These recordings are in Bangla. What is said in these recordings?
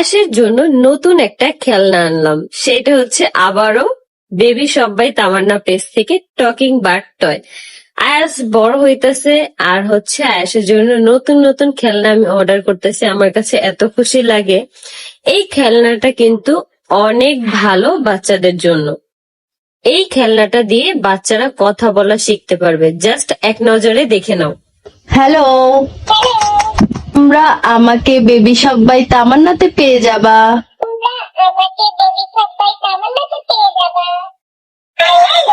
আয়াসের জন্য নতুন একটা খেলনা আনলাম। সেটা হচ্ছে আবারও বেবি সবাই তামান্না পেজ থেকে টকিং বার্ড টয়। আয়াস বড় হইতেছে আর হচ্ছে আয়াসের জন্য নতুন নতুন খেলনা আমি অর্ডার করতেছি। আমার কাছে এত খুশি লাগে। এই খেলনাটা কিন্তু অনেক ভালো বাচ্চাদের জন্য। এই খেলনাটা দিয়ে বাচ্চারা কথা বলা শিখতে পারবে। জাস্ট এক নজরে দেখে নাও। হ্যালো তোমরা আমাকে বেবি সবাই তামান্নাতে পেয়ে যাবা তোমরা আমাকে বেবি সবাই তামান্নাতে পেয়ে যাবা I love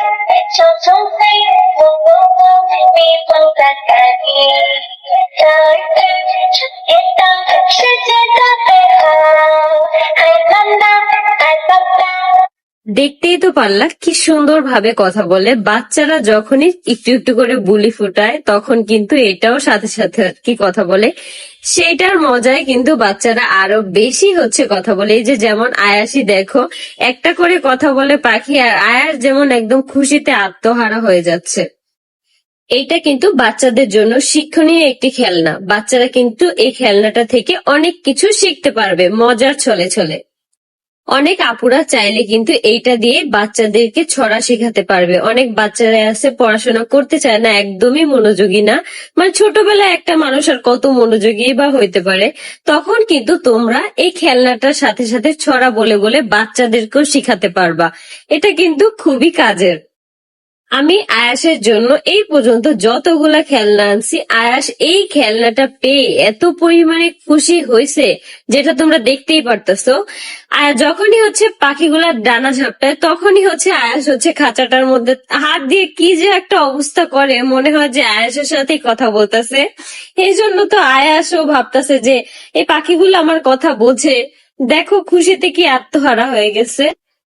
you. দেখতেই তো পারলা কি সুন্দর ভাবে কথা বলে। বাচ্চারা যখনই একটু একটু করে বুলি ফুটায়, তখন কিন্তু এটাও সাথে সাথে আর কি কথা বলে। সেটার মজায় কিন্তু বাচ্চারা আরও বেশি হচ্ছে কথা বলে। এই যে যেমন আয়াসি দেখো, একটা করে কথা বলে পাখি, আর আয়াস যেমন একদম খুশিতে আত্মহারা হয়ে যাচ্ছে। এইটা কিন্তু বাচ্চাদের জন্য শিক্ষণীয় একটি খেলনা। বাচ্চারা কিন্তু এই খেলনাটা থেকে অনেক কিছু শিখতে পারবে, মজার ছলে ছলে। অনেক আপুরা চাইলে কিন্তু এইটা দিয়ে বাচ্চাদেরকে ছড়া শেখাতে পারবে। অনেক বাচ্চারা আছে, পড়াশোনা করতে চায় না, একদমই মনোযোগী না। মানে ছোটবেলায় একটা মানুষ আর কত মনোযোগী বা হইতে পারে, তখন কিন্তু তোমরা এই খেলনাটার সাথে সাথে ছড়া বলে বলে বাচ্চাদেরকেও শিখাতে পারবা। এটা কিন্তু খুবই কাজের। আমি আয়াসের জন্য এই পর্যন্ত যতগুলা খেলনা আনছি, আয়াস এই খেলনাটা পেয়ে এত পরিমাণে খুশি হয়েছে, যেটা তোমরা দেখতেই পারতেছো। আর যখনই হচ্ছে পাখিগুলা ডানা ঝাপটায়, তখনই হচ্ছে আয়াস হচ্ছে খাঁচাটার মধ্যে হাত দিয়ে কি যে একটা অবস্থা করে, মনে হয় যে আয়াসের সাথেই কথা বলতেছে। এই জন্য তো আয়াসও ভাবতেছে যে, এই পাখিগুলো আমার কথা বোঝে দেখো খুশিতে কি আত্মহারা হয়ে গেছে।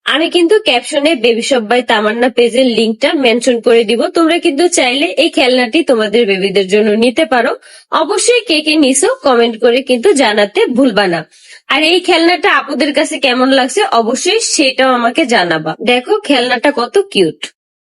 আমি কিন্তু ক্যাপশনে বেবি সব্বাই তামান্না পেজের লিঙ্কটা মেনশন করে দিব। তোমরা কিন্তু চাইলে এই খেলনাটি তোমাদের বেবিদের জন্য নিতে পারো। অবশ্যই কে কে নিছো কমেন্ট করে কিন্তু জানাতে ভুলবা না। আর এই খেলনাটা আপুদের কাছে কেমন লাগছে, অবশ্যই সেটাও আমাকে জানাবা। দেখো, খেলনাটা কত কিউট